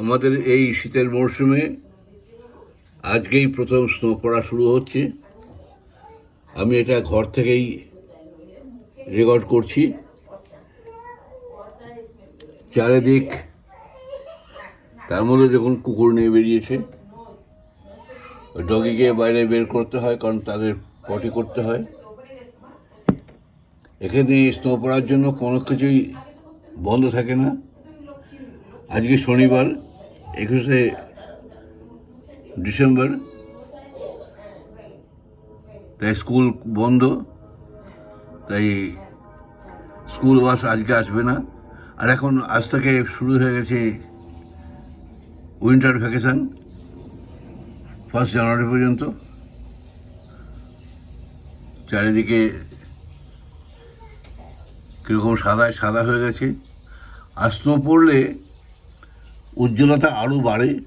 আমাদের এই শীতের মরশুমে আজকেই প্রথম স্নো পড়া শুরু হচ্ছে। আমি এটা ঘর থেকেই রেকর্ড করছি। চারিদিক, তার মধ্যে দেখুন কুকুর নিয়ে বেরিয়েছে। ডগিকে বাইরে বের করতে হয়, কারণ তাদের পটি করতে হয়। এখানে স্নো পড়ার জন্য কোনো কিছুই বন্ধ থাকে না। আজকে শনিবার, একুশে ডিসেম্বর। তাই স্কুল বন্ধ, তাই স্কুল বাস আজকে আসবে না। আর এখন আজ থেকে শুরু হয়ে গেছে উইন্টার ভ্যাকেশন, ফার্স্ট জানুয়ারি পর্যন্ত। চারিদিকে কীরকম সাদায় সাদা হয়ে গেছে। আর স্নো পড়লে উজ্জ্বলতা আরও বাড়ে।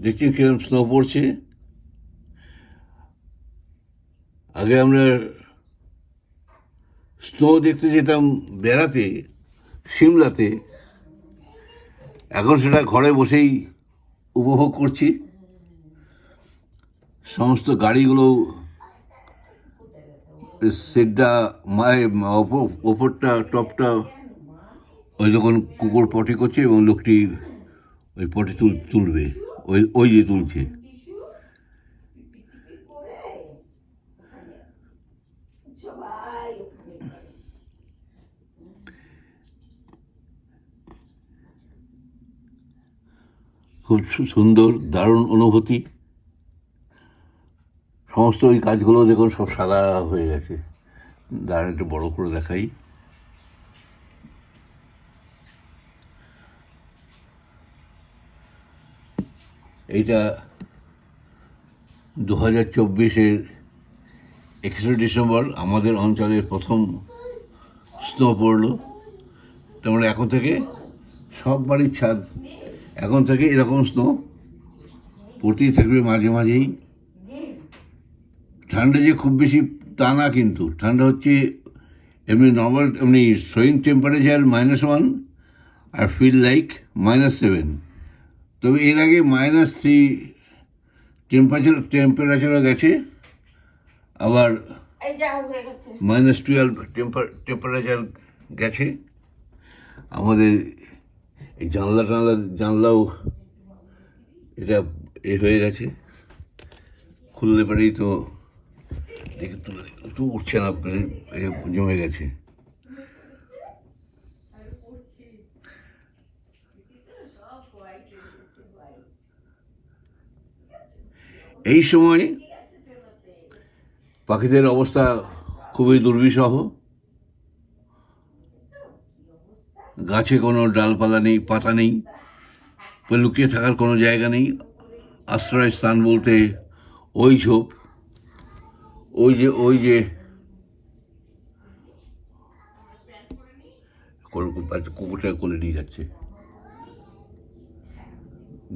দেখছি কীরকম স্নো পড়ছে। আগে আমরা স্নো দেখতে যেতাম বেড়াতে, সিমলাতে। এখন সেটা ঘরে বসেই উপভোগ করছি। সমস্ত গাড়িগুলো সেটটা মায়ে অপ- ওপরটা, টপটা ওই যখন কুকুর পটি করছে এবং লোকটি ওই পটি তুল, তুলবে, ওই ওই যে তুলছে। খুব সুন্দর, দারুণ অনুভূতি। সমস্ত ওই কাজগুলো দেখুন সব সাদা হয়ে গেছে। দাঁড়ান একটু বড় করে দেখাই। এইটা দু হাজার চব্বিশের একুশে ডিসেম্বর আমাদের অঞ্চলের প্রথম স্নো পড়ল। তার মানে এখন থেকে সব বাড়ির ছাদ, এখন থেকে এরকম স্নো পড়তেই থাকবে মাঝে মাঝেই। ঠান্ডা যে খুব বেশি তা না কিন্তু, ঠান্ডা হচ্ছে এমনি নর্মাল এমনি সোয়িং টেম্পারেচার মাইনাস ওয়ান আর ফিল লাইক মাইনাস সেভেন তবে এর আগে মাইনাস থ্রি টেম্পারেচার টেম্পারেচারও গেছে। আবার মাইনাস টুয়েলভ টেম্পার টেম্পারেচার গেছে। আমাদের এই জানলা টানলা জানলাও এটা এ হয়ে গেছে। খুললে পারেই তো দেখে তুলে একটু উঠছে না জমে গেছে। এই সময় পাখিদের অবস্থা খুবই দুর্বিষহ। গাছে কোনো ডালপালা নেই, পাতা নেই, লুকিয়ে থাকার কোনো জায়গা নেই। আশ্রয় স্থান বলতে ওই ঝোপ, ওই যে ওই যে, কুকুরটা কোলে নিয়ে যাচ্ছে।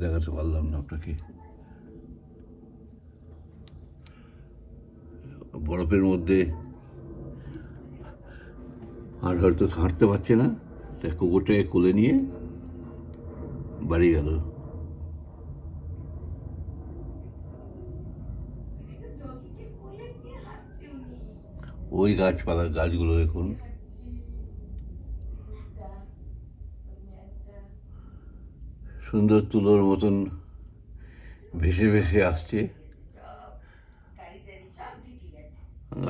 দেখাতে পারলাম না আপনাকে। বরফের মধ্যে। আর হয়তো হাঁটতে পারছে না। তাই কুকুরটাকে কোলে নিয়ে বাড়ি গেল। ওই গাছপালা গাছগুলো দেখুন। সুন্দর তুলোর মতন ভেসে ভেসে আসছে।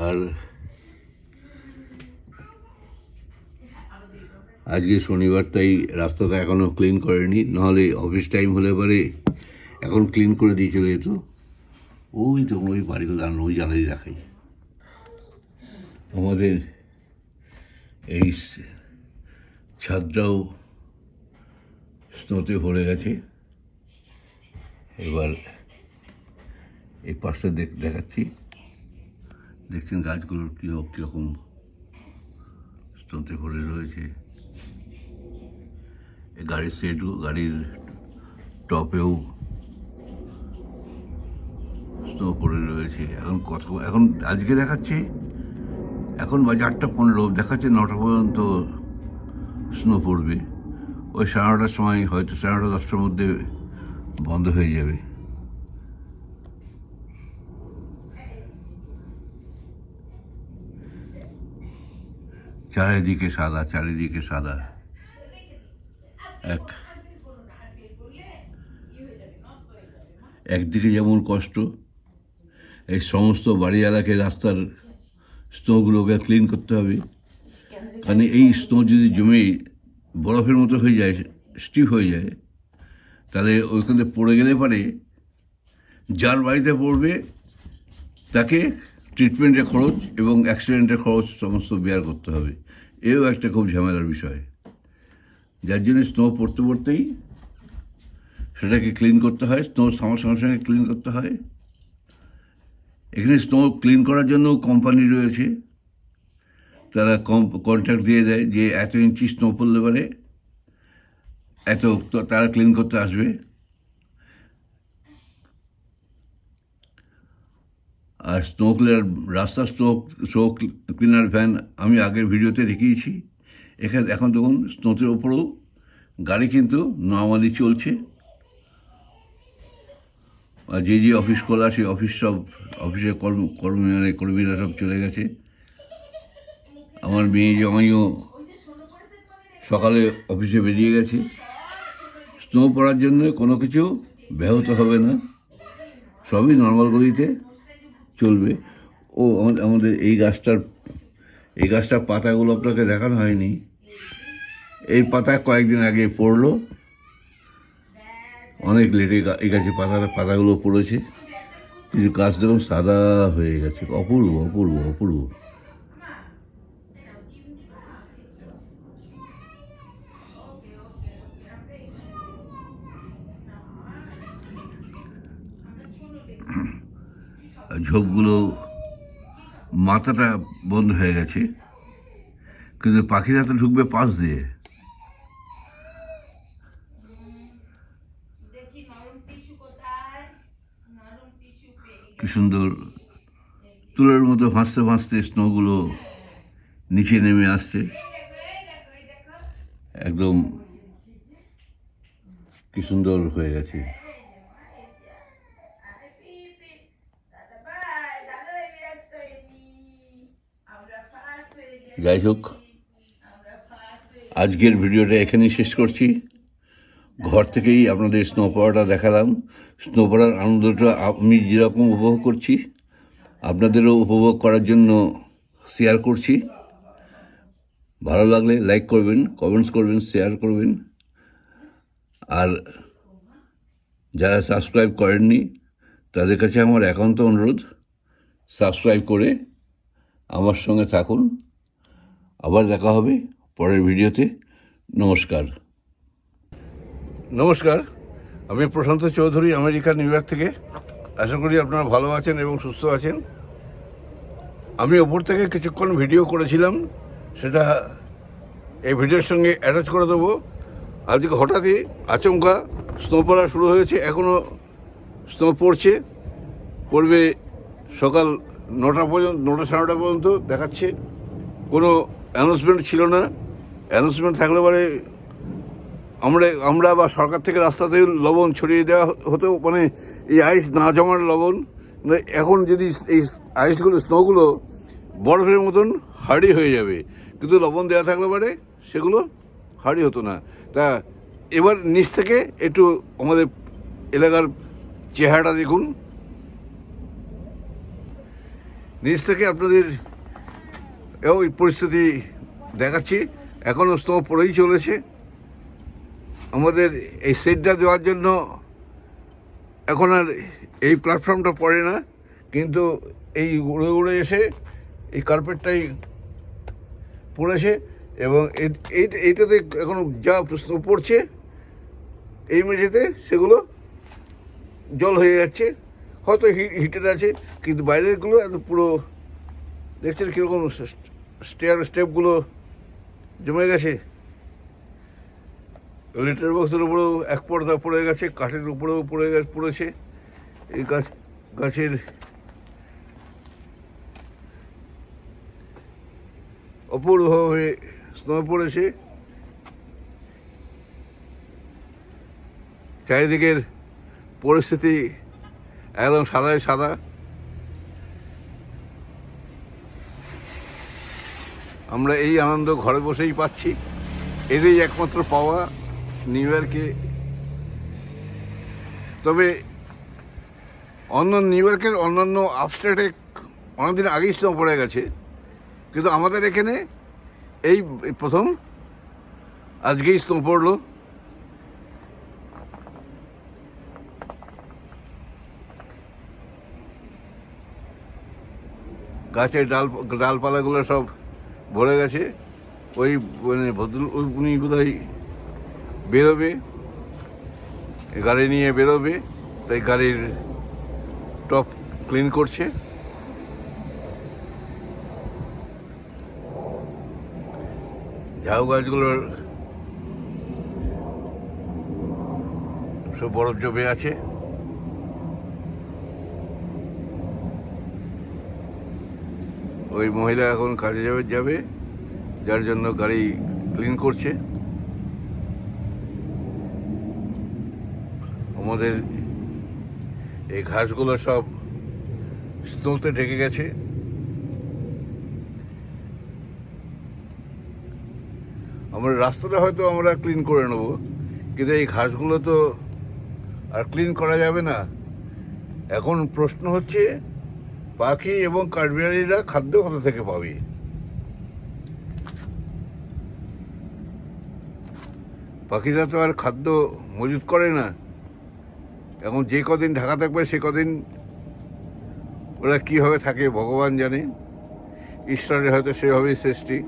আর আজকে শনিবার, তাই রাস্তাটা এখনও ক্লিন করেনি। নাহলে অফিস টাইম হলে পরে এখন ক্লিন করে দিয়ে চলে যেত। ওই তো ওই বাড়িগুলো দাঁড়ানো, ওই জ্বালাই দেখাই আমাদের এই ছাদটাও স্নোতে ভরে গেছে। এবার এই পাশটা দেখ দেখাচ্ছি। দেখছেন গাছগুলোর কী কীরকম স্নোতে ভরে রয়েছে। গাড়ির সেটও গাড়ির টপেও স্নো পড়ে রয়েছে। এখন কত, এখন আজকে দেখাচ্ছে, এখন বাজে আটটা পনেরো, দেখাচ্ছে নটা পর্যন্ত স্নো পড়বে। ওই সাড়ে নটার সময় হয়তো, সাড়ে নটা দশটার মধ্যে বন্ধ হয়ে যাবে। চারিদিকে সাদা চারিদিকে সাদা। এক। একদিকে যেমন কষ্ট, এই সমস্ত বাড়ি এলাকায় রাস্তার স্নোগুলোকে ক্লিন করতে হবে। কারণ এই স্নো যদি জমে বরফের মতো হয়ে যায় স্টিফ হয়ে যায়, তাহলে ওইখানে পড়ে গেলে পারে, যার বাড়িতে পড়বে, তাকে ট্রিটমেন্টের খরচ এবং অ্যাক্সিডেন্টের খরচ সমস্ত বেয়ার করতে হবে। এও একটা খুব ঝামেলার বিষয়। যার জন্য স্নো পড়তে পড়তেই সেটাকে ক্লিন করতে হয় স্নো আমার সঙ্গে সঙ্গে ক্লিন করতে হয়। এখানে স্নো ক্লিন করার জন্য কোম্পানি রয়েছে। তারা কম কন্ট্রাক্ট দিয়ে দেয় যে এত ইঞ্চি স্নো পড়লে পারে এত, তারা ক্লিন করতে আসবে। আর স্নো ক্লিনার রাস্তার স্নো স্নো ক্লিনার ভ্যান আমি আগের ভিডিওতে দেখিয়েছি। এখানে এখন দেখুন স্নোতের ওপরেও গাড়ি কিন্তু নর্মালি চলছে। আর যে যে অফিস খোলা সেই অফিস সব অফিসের কর্ম, কর্মীরা কর্মীরা সব চলে গেছে। আমার মেয়ে জামাইও সকালে অফিসে বেরিয়ে গেছে। স্নো পড়ার জন্য কোনো কিছু ব্যাহত হবে না। সবই নর্মাল গতিতে চলবে। ও আমা- আমাদের এই গাছটার এই গাছটার পাতাগুলো আপনাকে দেখানো হয়নি। এই পাতা কয়েকদিন আগে পড়ল। অনেক লেটে এই গাছের পাতার পাতাগুলো পড়েছে। কিছু গাছ দেখুন, সাদা হয়ে গেছে। অপূর্ব অপূর্ব অপূর্ব। ঝোপগুলো মাথাটা বন্ধ হয়ে গেছে কিন্তু পাখিরা তো ঢুকবে পাশ দিয়ে। কি সুন্দর তুলোর মতো ভাসতে ভাসতে স্নোগুলো নিচে নেমে আসছে। একদম কি সুন্দর হয়ে গেছে দাদা ভাই দাদা ভাই বিরাজ করেনি আমরা ফার্স্ট হয়ে গেছি যাই হোক আজকের ভিডিওটা এখানেই শেষ করছি। ঘর থেকেই আপনাদের স্নো পড়াটা দেখালাম। স্নো পড়ার আনন্দটা আমি যেরকম উপভোগ করছি, আপনাদেরও উপভোগ করার জন্য শেয়ার করছি। ভালো লাগলে লাইক করবেন কমেন্টস করবেন শেয়ার করবেন। আর যারা সাবস্ক্রাইব করেননি, তাদের কাছে আমার একান্ত অনুরোধ সাবস্ক্রাইব করে আমার সঙ্গে থাকুন। আবার দেখা হবে পরের ভিডিওতে। নমস্কার। নমস্কার, আমি Prashant Chowdhury, America, New York থেকে। আশা করি আপনারা ভালো আছেন এবং সুস্থ আছেন। আমি ওপর থেকে কিছুক্ষণ ভিডিও করেছিলাম, সেটা এই ভিডিওর সঙ্গে অ্যাটাচ করে দেবো। আজকে হঠাৎই আচমকা স্নো পড়া শুরু হয়েছে এখনও স্নো পড়ছে। পড়বে সকাল নটা পর্যন্ত, নটা সাড়ে নটা পর্যন্ত দেখাচ্ছে। কোনো অ্যানাউন্সমেন্ট ছিল না। অ্যানাউন্সমেন্ট থাকলে পরে আমরা আমরা বা সরকার থেকে রাস্তাতে লবণ ছড়িয়ে দেওয়া হতো। মানে এই আইস না জমার লবণ মানে এখন যদি এই আইসগুলো স্নোগুলো বরফের মতন হার্ডি হয়ে যাবে, কিন্তু লবণ দেওয়া থাকলে পরে সেগুলো হার্ডি হতো না। তা এবার নিচ থেকে একটু আমাদের এলাকার চেহারাটা দেখুন। নিচ থেকে আপনাদের ওই পরিস্থিতি দেখাচ্ছি। এখনও স্নো পড়েই চলেছে। আমাদের এই সেটটা দেওয়ার জন্য এখন আর এই প্ল্যাটফর্মটা পড়ে না। কিন্তু এই উড়ে উড়ে এসে এই কার্পেটটাই পড়েছে এবং এই- এই- এইটাতে এখন যা পড়ছে, এই মেঝেতে সেগুলো জল হয়ে যাচ্ছে। হয়তো হিটেড আছে, কিন্তু বাইরেরগুলো এত পুরো, দেখছেন কীরকম স্টেয়ার স্টেপগুলো জমে গেছে। লিটার বক্সের উপরেও এক পর্দা পড়ে গেছে, কাঠের উপরেও পড়ে গেছে, পড়েছে। এই গাছ, গাছের অপূর্বভাবে স্নো পড়েছে। চারিদিকের পরিস্থিতি একদম সাদায় সাদা। আমরা এই আনন্দ ঘরে বসেই পাচ্ছি। এটাই একমাত্র পাওয়া নিউ ইয়র্কে তবে অন্য নিউ ইয়র্কের অন্যান্য আপস্টেটে অনেকদিন আগেই স্নো পড়ে গেছে। কিন্তু আমাদের এখানে এই প্রথম আজকেই স্নো পড়ল। গাছের ডাল ডালপালাগুলো সব ভরে গেছে, ওই মানে ভদ্র উনি বোধহয় বেরোবে গাড়ি নিয়ে বেরোবে, তাই গাড়ির টপ ক্লিন করছে। ঝাউ গাছগুলোর সব বরফ জমে আছে। ওই মহিলা এখন কাজে যাবে যাবে, যার জন্য গাড়ি ক্লিন করছে। আমাদের এই ঘাসগুলো সব স্নোতে ঢেকে গেছে। আমরা রাস্তাটা হয়তো আমরা ক্লিন করে নেব, কিন্তু এই ঘাসগুলো তো আর ক্লিন করা যাবে না। এখন প্রশ্ন হচ্ছে পাখি এবং কাঠবিড়ালিরা খাদ্য কোথা থেকে পাবে? পাখিরা তো আর খাদ্য মজুত করে না। এখন যে কদিন ঢাকা থাকবে, সে কদিন ওরা কীভাবে থাকে ভগবান জানে। ঈশ্বরের হয়তো সেভাবেই সৃষ্টি।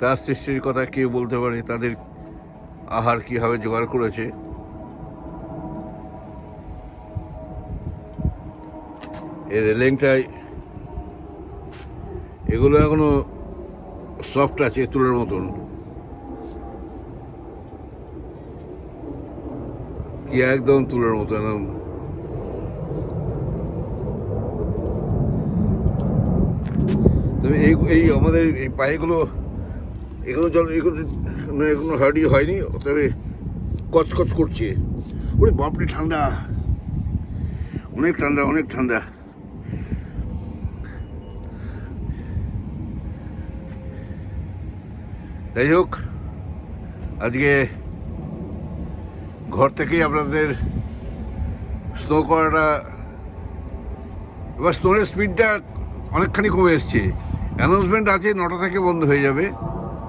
তার সৃষ্টির কথা কেউ বলতে পারে, তাদের আহার কীভাবে জোগাড় করেছে। এই রেলিংটায় এগুলো এখনও সফট আছে, তুলোর মতন। কি একদম তুলোর মতো একদম। তবে এই এই আমাদের এই পায়েগুলো, এগুলো জল, এগুলো না এগুলো হার্ডি হয়নি তবে কচকচ করছে। ওরে বাপরে, ঠান্ডা। অনেক ঠান্ডা অনেক ঠান্ডা। যাই হোক, আজকে ঘর থেকেই আপনাদের স্নো করাটা এবার স্নোরের স্পিডটা অনেকখানি কমে এসছে। অ্যানাউন্সমেন্ট আছে, নটা থেকে বন্ধ হয়ে যাবে,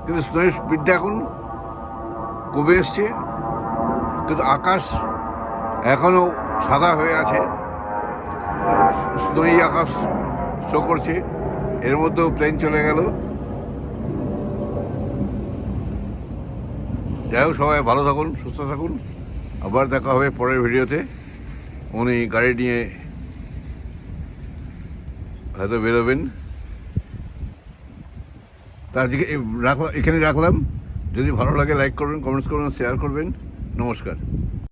কিন্তু স্নোয়ের স্পিডটা এখন কমে এসছে। কিন্তু আকাশ এখনও সাদা হয়ে আছে। স্নোই আকাশ শো করছে। এর মধ্যেও প্লেন চলে গেল। যাই হোক, সবাই ভালো থাকুন, সুস্থ থাকুন। আবার দেখা হবে পরের ভিডিওতে। উনি গাড়ি নিয়ে হয়তো বেরোবেন। তার এখানে রাখলাম। যদি ভালো লাগে লাইক করবেন কমেন্টস করবেন শেয়ার করবেন। নমস্কার।